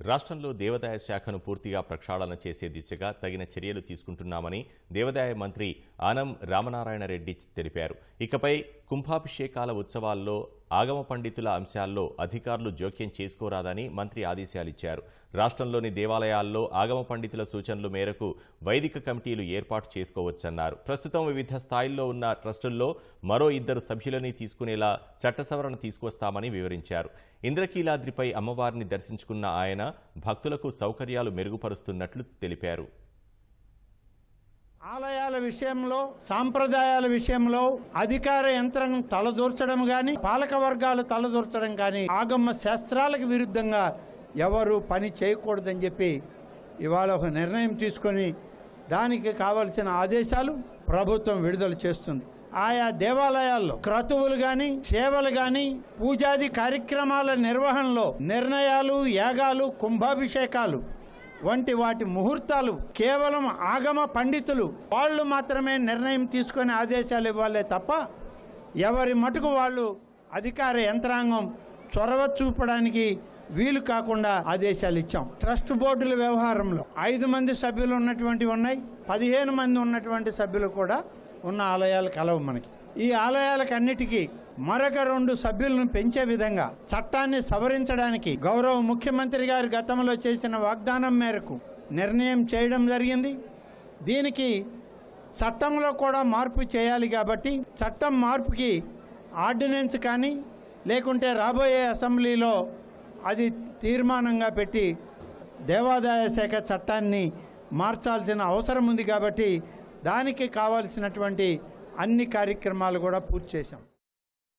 రాష్ట్రంలో దేవాదాయ శాఖను పూర్తిగా ప్రక్షాళన చేసే దిశగా తగిన చర్యలు తీసుకుంటున్నామని దేవాదాయ మంత్రి ఆనం రామనారాయణ రెడ్డి తెలిపారు. ఇకపై కుంభాభిషేకాల ఉత్సవాల్లో ఆగమ పండితుల అంశాల్లో అధికారులు జోక్యం చేసుకోరాదని మంత్రి ఆదేశాలిచ్చారు. రాష్ట్రంలోని దేవాలయాల్లో ఆగమ పండితుల సూచనల మేరకు వైదిక కమిటీలు ఏర్పాటు చేసుకోవచ్చన్నారు. ప్రస్తుతం వివిధ స్థాయిల్లో ఉన్న ట్రస్టుల్లో మరో ఇద్దరు సభ్యులని తీసుకునేలా చట్ట సవరణ తీసుకొస్తామని వివరించారు. ఇంద్రకీలాద్రిపై అమ్మవారిని దర్శించుకున్న ఆయన భక్తులకు సౌకర్యాలు మెరుగుపరుస్తున్నట్లు తెలిపారు. ఆలయాల విషయంలో సాంప్రదాయాల విషయంలో అధికార యంత్రాంగం తలదూర్చడం గాని పాలక వర్గాలు తలదూర్చడం గాని ఆగమ శాస్త్రాలకు విరుద్ధంగా ఎవరు పని చేయకూడదని చెప్పి ఇవాళ ఒక నిర్ణయం తీసుకొని దానికి కావలసిన ఆదేశాలు ప్రభుత్వం విడుదల చేస్తుంది. ఆయా దేవాలయాల్లో క్రతువులు గాని సేవలు గాని పూజాది కార్యక్రమాల నిర్వహణలో నిర్ణయాలు యాగాలు కుంభాభిషేకాలు వంటి వాటి ముహూర్తాలు కేవలం ఆగమ పండితులు వాళ్ళు మాత్రమే నిర్ణయం తీసుకొని ఆదేశాలు ఇవ్వాలే తప్ప ఎవరి మటుకు వాళ్ళు అధికార యంత్రాంగం చొరవ చూపడానికి వీలు కాకుండా ఆదేశాలు ఇచ్చాం. ట్రస్ట్ బోర్డుల వ్యవహారంలో ఐదు మంది సభ్యులు ఉన్నటువంటివి ఉన్నాయి పదిహేను మంది ఉన్నటువంటి సభ్యులు కూడా ఉన్న ఆలయాలు కలవు మనకి. ఈ ఆలయాలకన్నిటికీ మరొక రెండు సభ్యులను పెంచే విధంగా చట్టాన్ని సవరించడానికి గౌరవ ముఖ్యమంత్రి గారు గతంలో చేసిన వాగ్దానం మేరకు నిర్ణయం చేయడం జరిగింది. దీనికి చట్టంలో కూడా మార్పు చేయాలి కాబట్టి చట్టం మార్పుకి ఆర్డినెన్స్ కానీ లేకుంటే రాబోయే అసెంబ్లీలో అది తీర్మానంగా పెట్టి దేవాదాయ శాఖ చట్టాన్ని మార్చాల్సిన అవసరం ఉంది కాబట్టి దానికి కావాల్సినటువంటి అన్ని కార్యక్రమాలు కూడా పూర్తి చేశాం.